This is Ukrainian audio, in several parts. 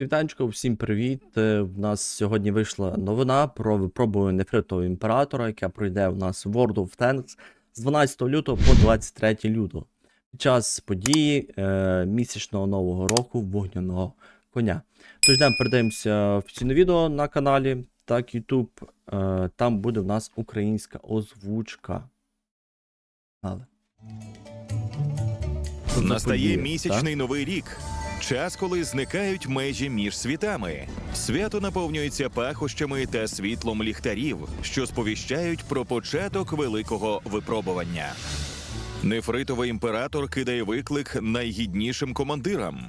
Вітанечко, всім привіт. Е, В нас сьогодні вийшла новина про випробування нефритового імператора, яка пройде у нас в World of Tanks з 12 лютого по 23 лютого. Під час події е, місячного нового року вогняного коня. Тож йдемо передаємося офіційне відео на каналі, так YouTube. Е, там буде в нас українська озвучка. Але. Настає місячний новий рік. Час, коли зникають межі між світами. Свято наповнюється пахощами та світлом ліхтарів, що сповіщають про початок великого випробування. Нефритовий імператор кидає виклик найгіднішим командирам.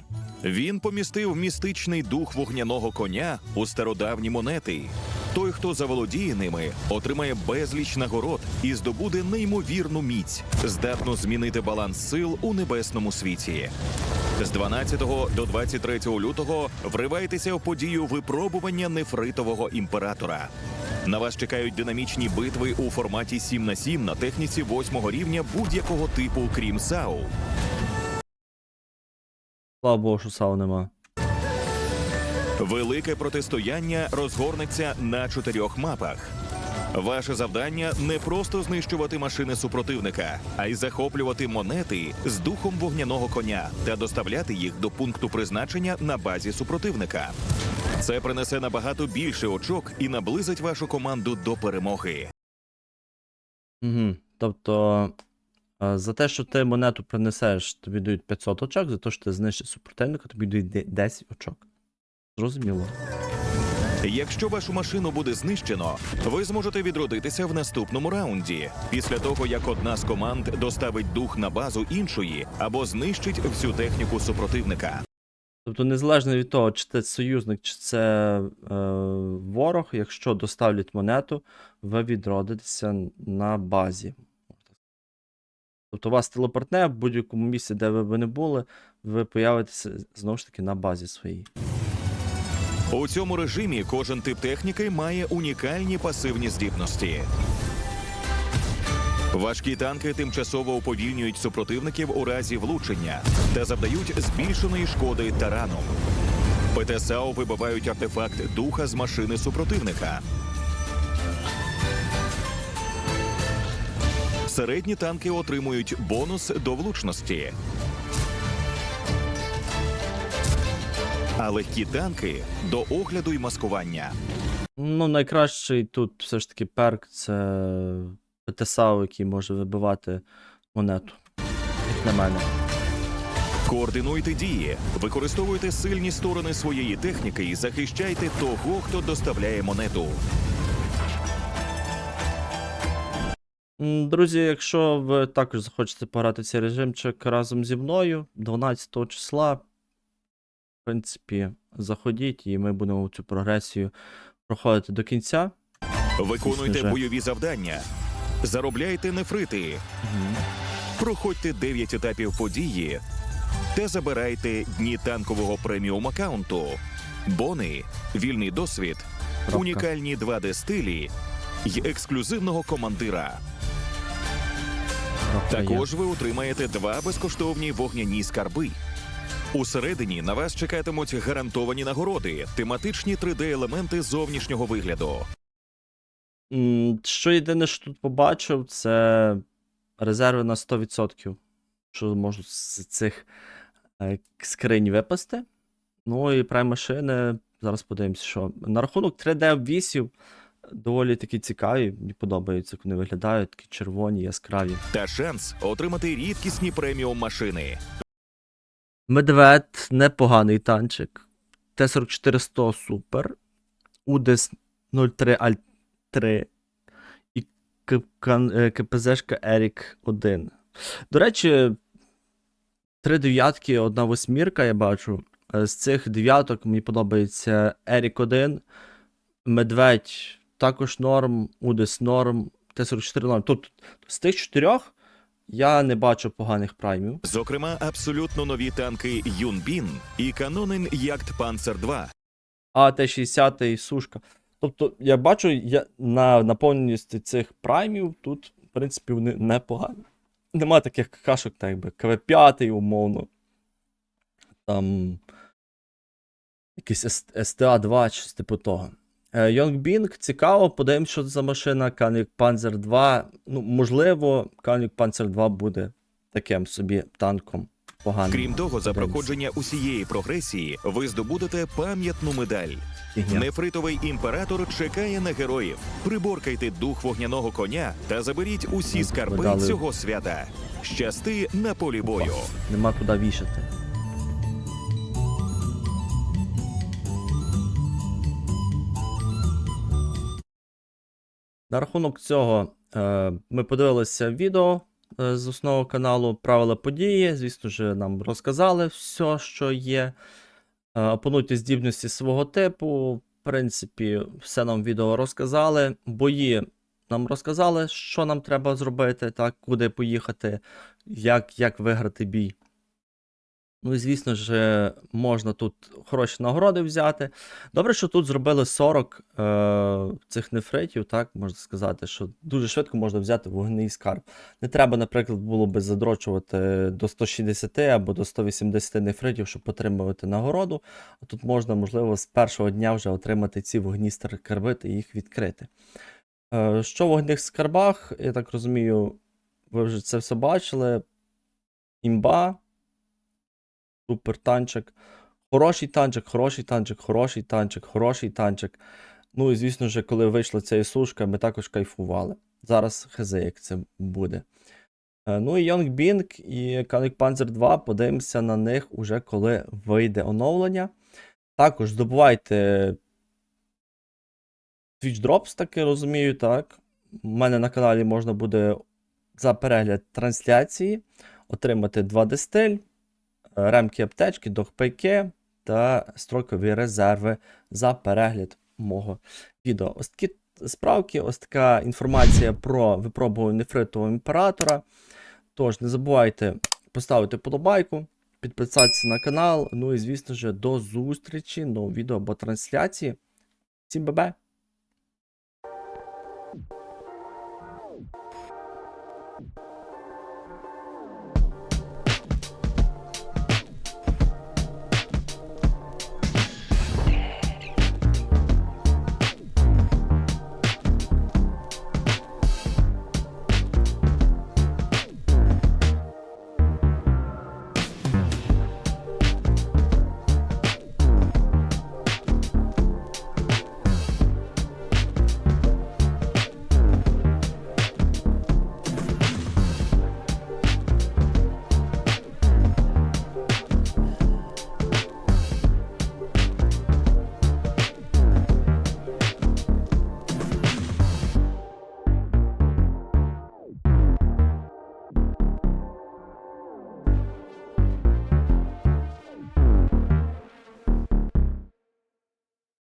Він помістив містичний дух вогняного коня у стародавні монети. Той, хто заволодіє ними, отримає безліч нагород і здобуде неймовірну міць, здатну змінити баланс сил у небесному світі. З 12 до 23 лютого вривайтеся в подію випробування нефритового імператора. На вас чекають динамічні битви у форматі 7 на 7 на техніці 8 рівня будь-якого типу, крім САУ. Слава Богу, що сау нема. Велике протистояння розгорнеться на чотирьох мапах. Ваше завдання не просто знищувати машини супротивника, а й захоплювати монети з духом вогняного коня та доставляти їх до пункту призначення на базі супротивника. Це принесе набагато більше очок і наблизить вашу команду до перемоги. Угу. Тобто, е, за те, що ти монету принесеш, тобі дають 500 очок, за те, що ти знищиш супротивника, тобі дають де- 10 очок. Зрозуміло. Якщо вашу машину буде знищено, ви зможете відродитися в наступному раунді після того, як одна з команд доставить дух на базу іншої або знищить всю техніку супротивника. Тобто, незалежно від того, чи це союзник, чи це е, ворог, якщо доставлять монету, ви відродитеся на базі. Тобто вас телепортне в будь-якому місці, де ви б не були, ви появитеся знову ж таки на базі своїй. У цьому режимі кожен тип техніки має унікальні пасивні здібності. Важкі танки тимчасово уповільнюють супротивників у разі влучення та завдають збільшеної шкоди тараном. ПТСАУ вибивають артефакт духа з машини супротивника. Середні танки отримують бонус до влучності. А легкі танки до огляду і маскування. Ну, найкращий тут все ж таки перк це ПТСАУ, який може вибивати монету. Як на мене. Координуйте дії, використовуйте сильні сторони своєї техніки і захищайте того, хто доставляє монету. Друзі, якщо ви також захочете пограти в цей режимчик разом зі мною 12 числа, принципі, заходіть і ми будемо цю прогресію проходити до кінця. Виконуйте Звісно же. бойові завдання, заробляйте нефрити, проходьте 9 етапів події та забирайте дні танкового преміум аккаунту, бони, вільний досвід, Крапка. унікальні 2D стилі й ексклюзивного командира. Крапка є. Також ви отримаєте два безкоштовні вогняні скарби. Усередині на вас чекатимуть гарантовані нагороди, тематичні 3D-елементи зовнішнього вигляду. Що єдине, що тут побачив, це резерви на 100%, що можу з цих е, скринь випасти. Ну і прайм-машини. Зараз подивимося, що. На рахунок 3D-обвісів доволі такі цікаві. Мені подобаються, як вони виглядають, такі червоні, яскраві. Та шанс отримати рідкісні преміум машини. Медвед непоганий танчик. Т-44-100 супер. УДЕС 03 Аль 3 і е, КПЗшка Ерік 1. До речі, три дев'ятки, одна восьмірка, я бачу. Е, З цих дев'яток мені подобається Ерік 1, Медведь також норм, Удес норм, Т-44 норм. Тут з тих чотирьох я не бачу поганих праймів. Зокрема, абсолютно нові танки Юнбін і канонин Ягд Панцер 2. А Т-60 і сушка. Тобто, я бачу, я, на наповненості цих праймів тут, в принципі, вони непогані. Нема таких кашок, так якби КВ5, умовно. Там Якийсь STA 2 чи типу того. Е, Йонгбінг, цікаво, подивимось, що це за машина. Канік Panzer 2. Ну, можливо, Канік Panzer 2 буде таким собі танком поганим. Крім того, за проходження усієї прогресії ви здобудете пам'ятну медаль. Фігня. Нефритовий імператор чекає на героїв. Приборкайте дух вогняного коня та заберіть усі скарби Медали. цього свята. Щасти на полі бою. Нема куди вішати. На рахунок цього е, ми подивилися відео е, з основного каналу Правила події. Звісно ж, нам розказали все, що є. Е, опануйте здібності свого типу. В принципі, все нам відео розказали. Бої нам розказали, що нам треба зробити, так, куди поїхати, як, як виграти бій. Ну і звісно ж, можна тут хороші нагороди взяти. Добре, що тут зробили 40 е, цих нефритів, так, можна сказати, що дуже швидко можна взяти вогневий скарб. Не треба, наприклад, було би задрочувати до 160 або до 180 нефритів, щоб отримувати нагороду. А тут можна, можливо, з першого дня вже отримати ці вогні скарби та їх відкрити. Е, що в вогневих скарбах, я так розумію, ви вже це все бачили. Імба. Супер танчик. Хороший танчик, хороший танчик, хороший танчик, хороший танчик. Ну і звісно ж, коли вийшла ця сушка, ми також кайфували. Зараз хз, як це буде. Е, Ну і Young Bing і Canuck Panzer 2, подивимося на них уже коли вийде оновлення. Також здобувайте Twitch Drops, таки розумію, так. У мене на каналі можна буде за перегляд трансляції отримати 2D стиль, ремки аптечки, догпайки та строкові резерви за перегляд мого відео. Ось такі справки, ось така інформація про випробування нефритового імператора. Тож, не забувайте поставити подобайку, підписатися на канал. Ну і звісно ж, до зустрічі, нового відео або трансляції. Всім бабе!